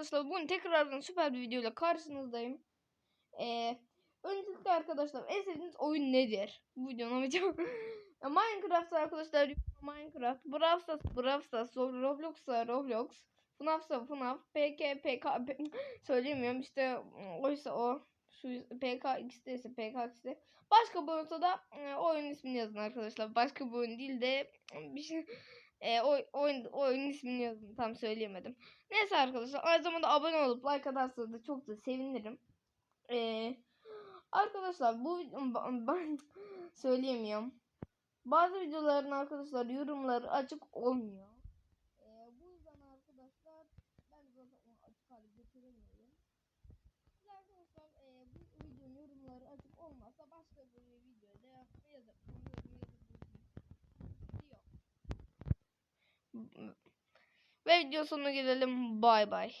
arkadaşlar bugün tekrardan süper bir videoyla karşınızdayım. Ee, öncelikle arkadaşlar en sevdiğiniz oyun nedir? Bu videonun amacı Ya Minecraft arkadaşlar Minecraft, Brawl Stars, Brawl Stars, Roblox'a Roblox, FNAF'sa FNAF, PK, PK, söyleyemiyorum işte oysa o şu PKX'de ise PKX'de. Başka bir oyunda da e, oyun ismini yazın arkadaşlar. Başka bir oyun değil de bir şey e, oy, oyun, oyunun ismini yazın. Tam söyleyemedim. Neyse arkadaşlar. Aynı zamanda abone olup like atarsanız da çok da sevinirim. E, arkadaşlar bu ben, ben söyleyemiyorum. Bazı videoların arkadaşlar yorumları açık olmuyor. E, bu yüzden arkadaşlar ben zaten onu açık hale getiremiyorum. Siz arkadaşlar e, bu videonun yorumları açık olmazsa başka bir videoda yazabilirsiniz. Yok. Ve video sonuna gelelim. Bay bay.